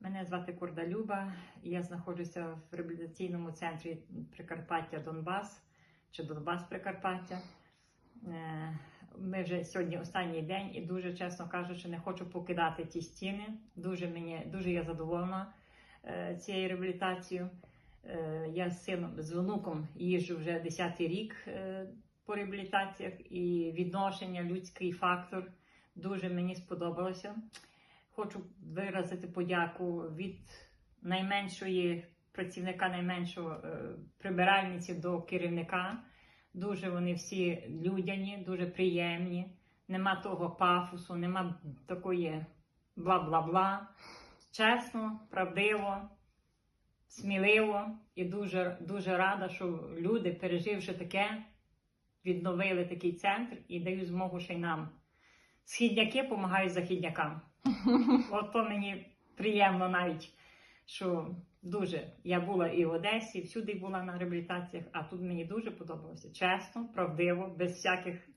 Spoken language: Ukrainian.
Мене звати Курда Люба. Я знаходжуся в реабілітаційному центрі Прикарпаття Донбас чи Донбас Прикарпаття. Е, Ми вже сьогодні останній день і дуже чесно кажучи, не хочу покидати ті стіни. Дуже мені дуже я задоволена е, цією реабілітацією. Е, Я з сином з внуком їжджу вже 10-й рік по реабілітаціях і відношення, людський фактор дуже мені сподобалося. Хочу виразити подяку від найменшої працівника, найменшого е, прибиральниці до керівника. Дуже вони всі людяні, дуже приємні. Нема того пафосу, нема такої бла-бла-бла. Чесно, правдиво, сміливо і дуже, дуже рада, що люди, переживши таке, відновили такий центр і дають змогу ще й нам. Східняки допомагають західнякам. От то мені приємно навіть, що дуже я була і в Одесі, всюди була на реабілітаціях, а тут мені дуже подобалося. Чесно, правдиво, без всяких